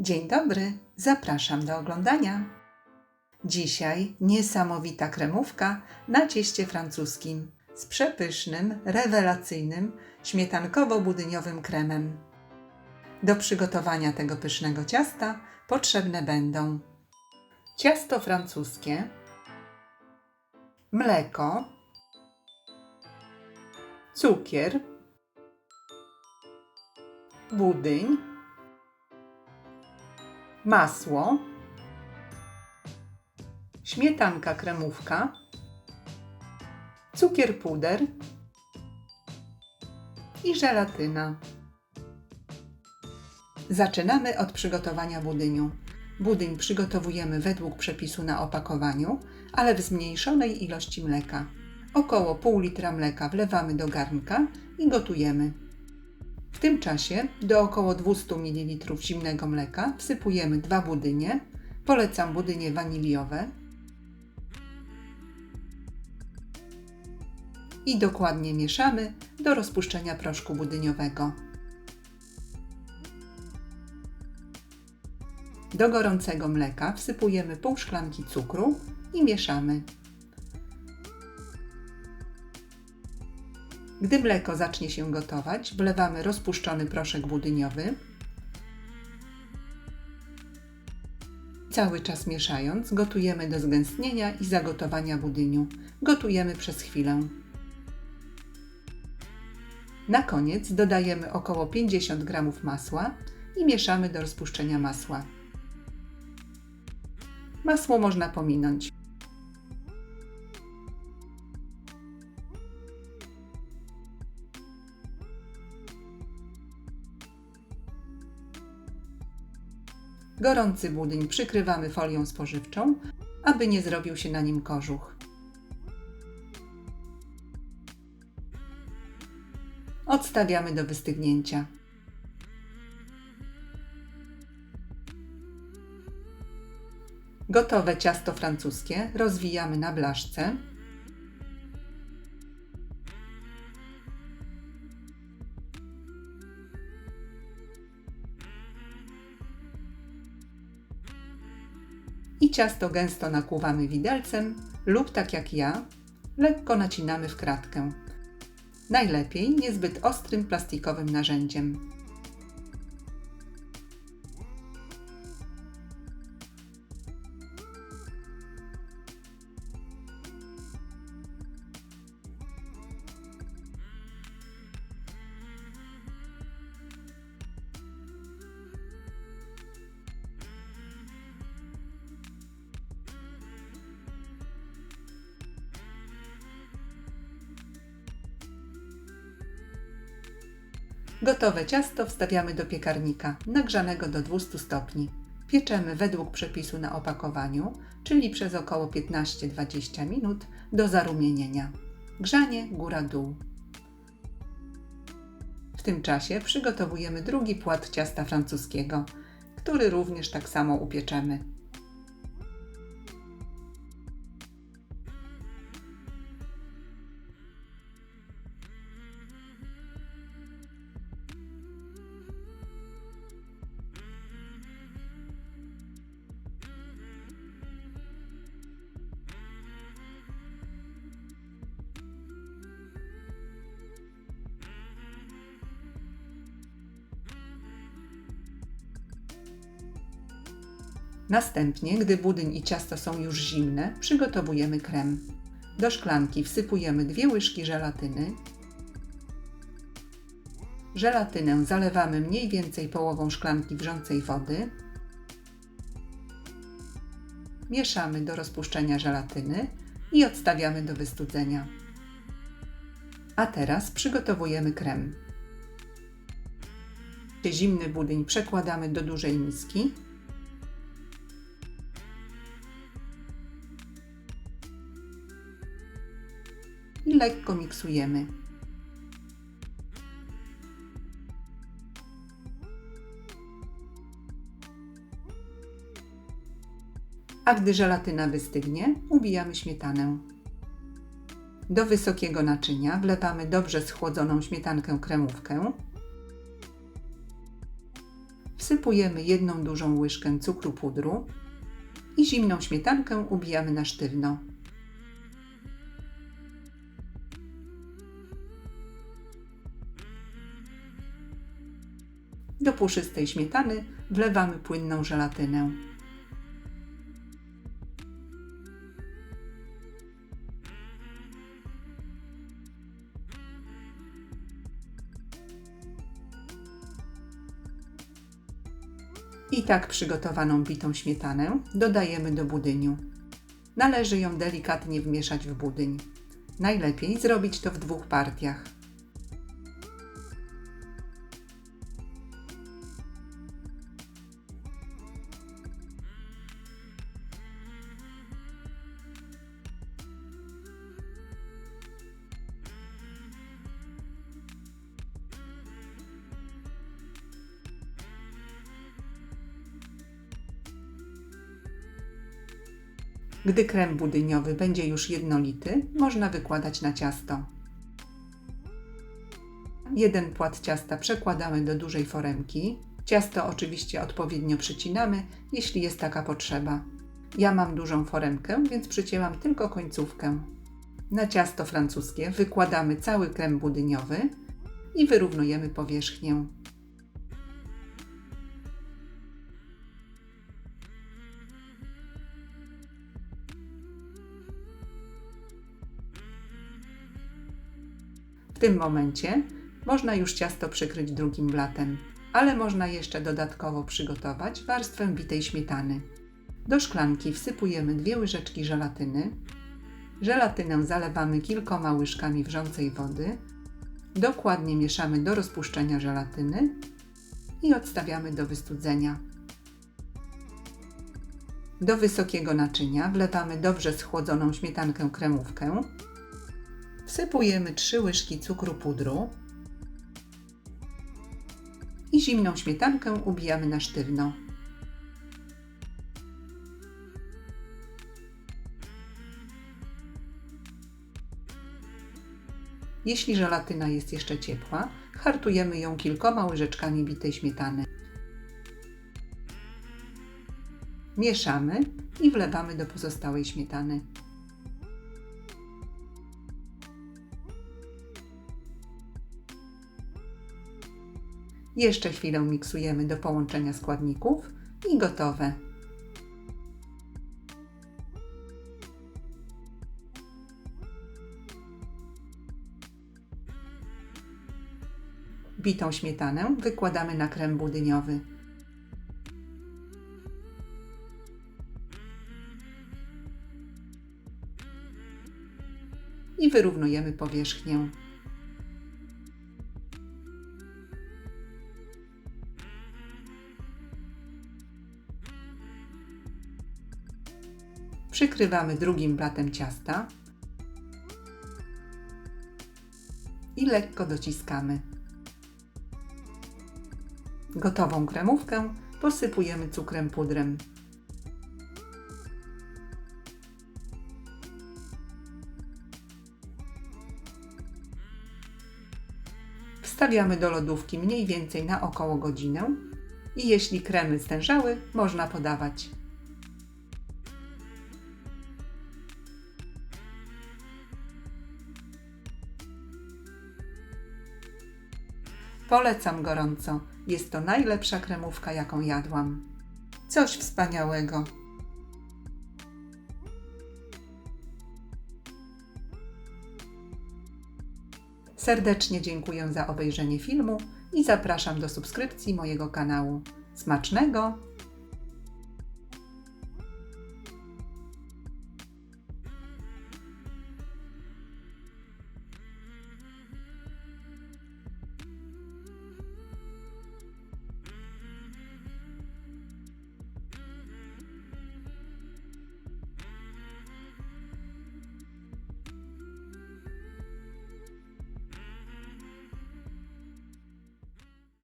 Dzień dobry, zapraszam do oglądania. Dzisiaj niesamowita kremówka na cieście francuskim z przepysznym, rewelacyjnym, śmietankowo-budyniowym kremem. Do przygotowania tego pysznego ciasta potrzebne będą ciasto francuskie, mleko, cukier, budyń, masło, śmietanka kremówka, cukier puder i żelatyna. Zaczynamy od przygotowania budyniu. Budyń przygotowujemy według przepisu na opakowaniu, ale w zmniejszonej ilości mleka. Około pół litra mleka wlewamy do garnka i gotujemy. W tym czasie do około 200 ml zimnego mleka wsypujemy dwa budynie. Polecam budynie waniliowe. I dokładnie mieszamy do rozpuszczenia proszku budyniowego. Do gorącego mleka wsypujemy pół szklanki cukru i mieszamy. Gdy mleko zacznie się gotować, wlewamy rozpuszczony proszek budyniowy. Cały czas mieszając, gotujemy do zgęstnienia i zagotowania budyniu. Gotujemy przez chwilę. Na koniec dodajemy około 50 g masła i mieszamy do rozpuszczenia masła. Masło można pominąć. Gorący budyń przykrywamy folią spożywczą, aby nie zrobił się na nim kożuch. Odstawiamy do wystygnięcia. Gotowe ciasto francuskie rozwijamy na blaszce. Ciasto gęsto nakłuwamy widelcem lub tak jak ja, lekko nacinamy w kratkę. Najlepiej niezbyt ostrym plastikowym narzędziem. Gotowe ciasto wstawiamy do piekarnika, nagrzanego do 200 stopni. Pieczemy według przepisu na opakowaniu, czyli przez około 15-20 minut do zarumienienia. Grzanie góra-dół. W tym czasie przygotowujemy drugi płat ciasta francuskiego, który również tak samo upieczemy. Następnie, gdy budyń i ciasto są już zimne, przygotowujemy krem. Do szklanki wsypujemy dwie łyżki żelatyny. Żelatynę zalewamy mniej więcej połową szklanki wrzącej wody. Mieszamy do rozpuszczenia żelatyny i odstawiamy do wystudzenia. A teraz przygotowujemy krem. Zimny budyń przekładamy do dużej miski i lekko miksujemy. A gdy żelatyna wystygnie, ubijamy śmietanę. Do wysokiego naczynia wlewamy dobrze schłodzoną śmietankę kremówkę. Wsypujemy jedną dużą łyżkę cukru pudru i zimną śmietankę ubijamy na sztywno. Do puszystej śmietany wlewamy płynną żelatynę. I tak przygotowaną bitą śmietanę dodajemy do budyniu. Należy ją delikatnie wmieszać w budyń. Najlepiej zrobić to w dwóch partiach. Gdy krem budyniowy będzie już jednolity, można wykładać na ciasto. Jeden płat ciasta przekładamy do dużej foremki. Ciasto oczywiście odpowiednio przycinamy, jeśli jest taka potrzeba. Ja mam dużą foremkę, więc przycięłam tylko końcówkę. Na ciasto francuskie wykładamy cały krem budyniowy i wyrównujemy powierzchnię. Tym momencie można już ciasto przykryć drugim blatem, ale można jeszcze dodatkowo przygotować warstwę bitej śmietany. Do szklanki wsypujemy dwie łyżeczki żelatyny. Żelatynę zalewamy kilkoma łyżkami wrzącej wody. Dokładnie mieszamy do rozpuszczenia żelatyny i odstawiamy do wystudzenia. Do wysokiego naczynia wlewamy dobrze schłodzoną śmietankę kremówkę Wsypujemy 3 łyżki cukru pudru i zimną śmietankę ubijamy na sztywno. Jeśli żelatyna jest jeszcze ciepła, hartujemy ją kilkoma łyżeczkami bitej śmietany. Mieszamy i wlewamy do pozostałej śmietany. Jeszcze chwilę miksujemy do połączenia składników i gotowe. Bitą śmietanę wykładamy na krem budyniowy. I wyrównujemy powierzchnię. Przykrywamy drugim blatem ciasta i lekko dociskamy. Gotową kremówkę posypujemy cukrem pudrem. Wstawiamy do lodówki mniej więcej na około godzinę i jeśli kremy stężały, można podawać. Polecam gorąco. Jest to najlepsza kremówka, jaką jadłam. Coś wspaniałego. Serdecznie dziękuję za obejrzenie filmu i zapraszam do subskrypcji mojego kanału. Smacznego!